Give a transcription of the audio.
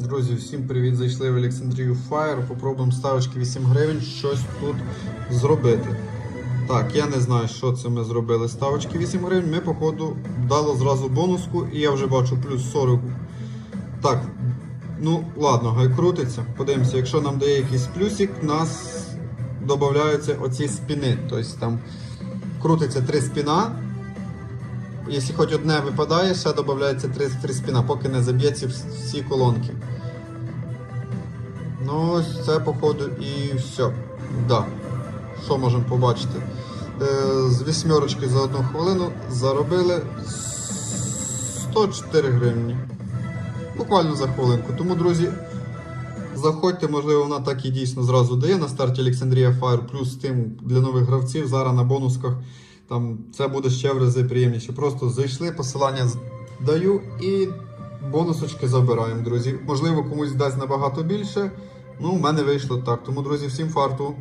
Друзі, всім привіт! Зайшли в Олександрію Fire. Попробуємо ставочки 8 гривень щось тут зробити. Так, я не знаю, що це ми зробили. Ставочки 8 гривень. Ми, походу, дало зразу бонуску, і я вже бачу плюс 40. Так, ну ладно, хай крутиться. Подивимося, якщо нам дає якийсь плюсик, нас додаються оці спіни. Тобто там крутиться 3 спіна. Якщо хоч одне випадає, ще додається 3, 3 спіна, поки не заб'ється всі колонки. Ну, ось це, походу, і все. Да. Що можемо побачити? Е, з вісьмерочки за одну хвилину заробили 104 гривні. Буквально за хвилинку. Тому, друзі, заходьте, можливо, вона так і дійсно зразу дає на старті Олександрія Fire, плюс тим для нових гравців. Зараз на бонусках там це буде ще в рази приємніше. Просто зайшли, посилання даю і бонусочки забираємо, друзі. Можливо, комусь дасть набагато більше. Ну, в мене вийшло так. Тому, друзі, всім фарту.